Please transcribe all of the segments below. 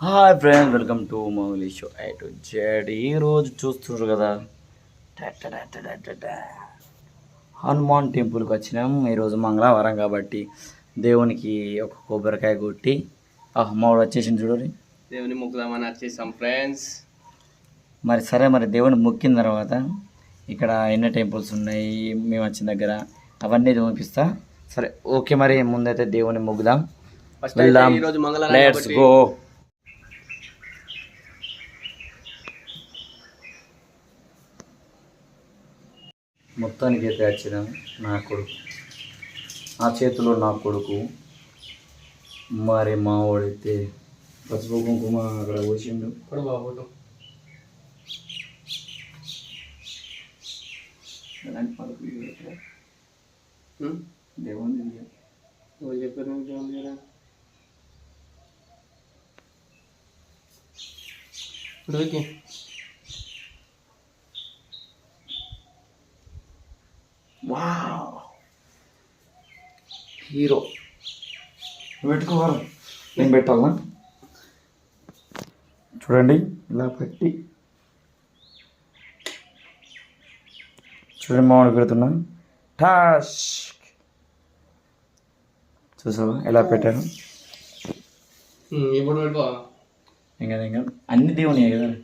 Hi friends welcome to Mouli show. I to Z. ఈరోజు చూస్తున్నారు కదా. హనుమాన్ టెంపుల్కి వచ్చినాం. ఈరోజు మంగళవారం కాబట్టి దేవునికి ఒక కొబ్బరికాయ కొట్టి అమ్మవాడు వచ్చేసింది చూడండి దేవుని మొక్కుదామని వచ్చేసాం ఫ్రెండ్స్. మరి సరే మరి దేవుని మొక్కిన తర్వాత ఇక్కడ ఎన్ని టెంపుల్స్ ఉన్నాయి? మేము వచ్చిన దగ్గర అవన్నీ చూపిస్తా. సరే ఓకే మరి ముందైతే దేవుని ఫస్ట్ వెళ్దాం. లెట్స్ గో మొత్తానికి అయితే వచ్చిన నా కొడుకు నా చేతిలో నా కొడుకు మరి మా వాడైతే పసుపు కుంకుమ అక్కడ పోసిండు ఇప్పుడు బాబు ఎలాంటి పలుకు? దేవుని. ఎవరు చెప్పారు దేవుని? ఇప్పుడు ఓకే వావ్. హీరో. నువ్వు పెట్టుకోవాలి నేను పెట్టాలా? చూడండి ఇలా పెట్టి. చూడండి మామిడి పెడుతున్నా. టాష్ చూసావా? ఎలా పెట్టాను? ఇంకా ఇంకా అన్ని దేవుని కదా.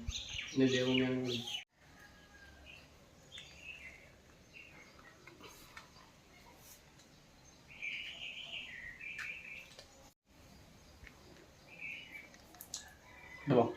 对吧？